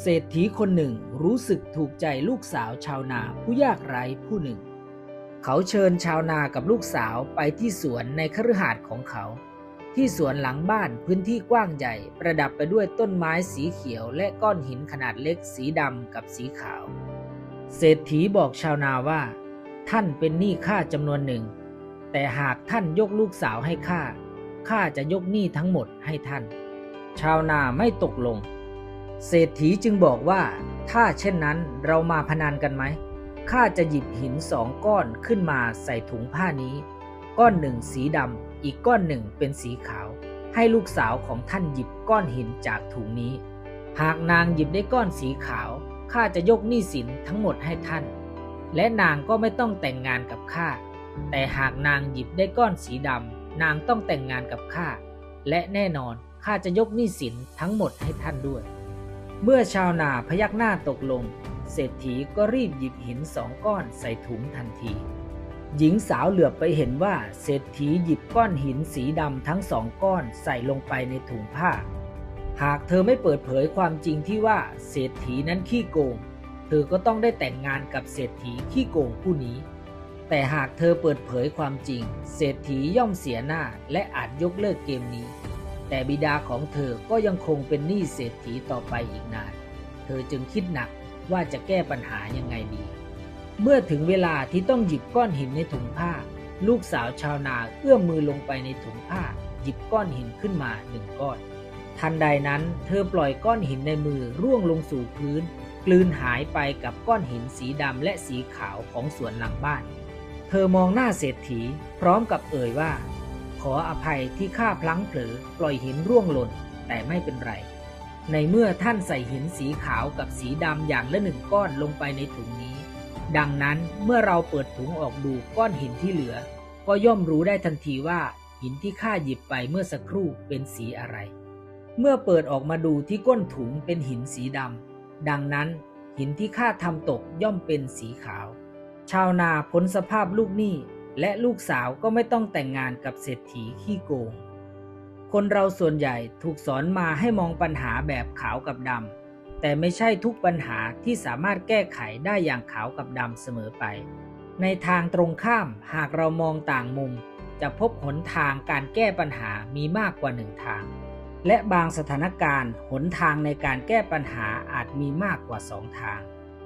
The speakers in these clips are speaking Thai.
เศรษฐีคนหนึ่งรู้สึกถูกใจลูกสาวชาวนาผู้ยากไร้ผู้หนึ่ง เขาเชิญชาวนากับลูกสาวไปที่สวนในคฤหาสน์ของเขา ที่สวนหลังบ้านพื้นที่กว้างใหญ่ ประดับไปด้วยต้นไม้สีเขียวและก้อนหินขนาดเล็กสีดำกับสีขาว เศรษฐีบอกชาวนาว่า ท่านเป็นหนี้ข้าจำนวนหนึ่ง แต่หากท่านยกลูกสาวให้ข้าข้าจะยกหนี้ทั้งหมดให้ท่าน ชาวนาไม่ตกลง เศรษฐีจึงบอกว่า ถ้าเช่นนั้นเรามาพนันกันไหมข้าจะหยิบหินสองก้อนขึ้นมาใส่ถุงผ้านี้ ก้อนหนึ่งสีดำอีกก้อนหนึ่งเป็นสีขาว ให้ลูกสาวของท่านหยิบก้อนหินจากถุงนี้ หากนางหยิบได้ก้อนสีขาวข้าจะยกหนี้สินทั้งหมดให้ท่าน และนางก็ไม่ต้องแต่งงานกับข้าแต่หากนางหยิบได้ก้อนสีดำนางต้องแต่งงานกับข้าและแน่นอนข้าจะยกหนี้สินทั้งหมดให้ท่านด้วย เมื่อชาวนาพยักหน้าตกลง เศรษฐีก็รีบหยิบหินสองก้อนใส่ถุงทันที หญิงสาวเหลือบไปเห็นว่าเศรษฐีหยิบก้อนหินสีดำทั้งสองก้อนใส่ลงไปในถุงผ้า หากเธอไม่เปิดเผยความจริงที่ว่าเศรษฐีนั้นขี้โกง เธอก็ต้องได้แต่งงานกับเศรษฐีขี้โกงผู้นี้ แต่หากเธอเปิดเผยความจริง เศรษฐีย่อมเสียหน้าและอาจยกเลิกเกมนี้ แต่บิดาของเธอก็ยังคงเป็นหนี้เศรษฐีต่อไปอีกนาน เธอจึงคิดหนักว่าจะแก้ปัญหายังไงดี เมื่อถึงเวลาที่ต้องหยิบก้อนหินในถุงผ้า ลูกสาวชาวนาเอื้อมมือลงไปในถุงผ้า หยิบก้อนหินขึ้นมาหนึ่งก้อน ทันใดนั้นเธอปล่อยก้อนหินในมือร่วงลงสู่พื้น กลืนหายไปกับก้อนหินสีดำและสีขาวของสวนหลังบ้าน เธอมองหน้าเศรษฐีพร้อมกับเอ่ยว่า ขออภัยที่ข้าพลั้งเผลอปล่อยหินร่วงหล่น แต่ไม่เป็นไร ในเมื่อท่านใส่หินสีขาวกับสีดำอย่างละหนึ่งก้อนลงไปในถุงนี้ ดังนั้นเมื่อเราเปิดถุงออกดูก้อนหินที่เหลือ ก็ย่อมรู้ได้ทันทีว่าหินที่ข้าหยิบไปเมื่อสักครู่เป็นสีอะไร เมื่อเปิดออกมาดูที่ก้นถุงเป็นหินสีดำดังนั้นหินที่ข้าทำตกย่อมเป็นสีขาว ชาวนาพ้นสภาพลูกหนี้ และลูกสาวก็ไม่ต้องแต่งงานกับเศรษฐีขี้โกง คนเราส่วนใหญ่ถูกสอนมาให้มองปัญหาแบบขาวกับดำ แต่ไม่ใช่ทุกปัญหาที่สามารถแก้ไขได้อย่างขาวกับดำเสมอไป ในทางตรงข้ามหากเรามองต่างมุม จะพบหนทางการแก้ปัญหามีมากกว่าหนึ่งทาง และบางสถานการณ์หนทางในการแก้ปัญหาอาจมีมากกว่าสองทาง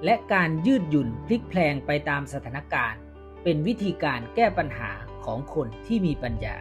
และการยืดหยุ่นพลิกแพลงไปตามสถานการณ์ เป็นวิธีการแก้ปัญหาของคนที่มีปัญญา